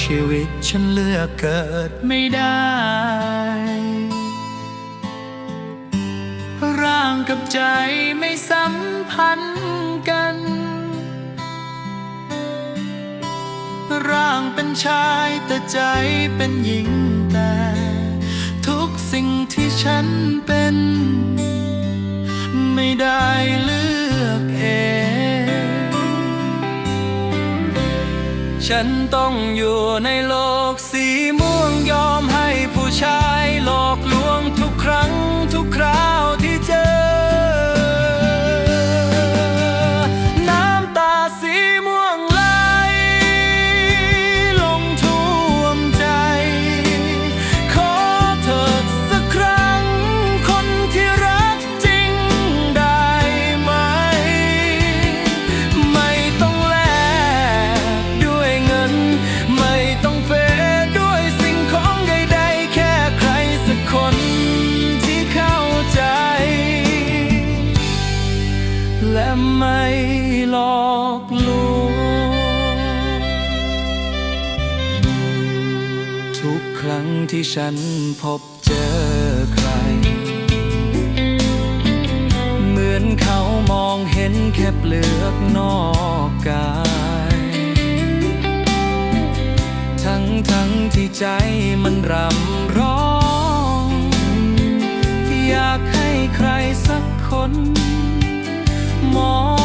ชีวิตฉันเลือกเกิดไม่ได้ ร่างกับใจไม่สัมพันธ์กัน ร่างเป็นชายแต่ใจเป็นหญิงแต่ ทุกสิ่งที่ฉันเป็น ไม่ได้เลื ฉันต้องอยู่ในโลกสีม่วงยอมให้ผู้ชายหลอกลวง ไม่หลอกลวงทุกครั้งที่ฉันพบเจอใคร เหมือนเขามองเห็นแค่เปลือกนอกกาย ทั้งทั้งที่ใจมันรำร้อง อยากให้ใครสักคน ม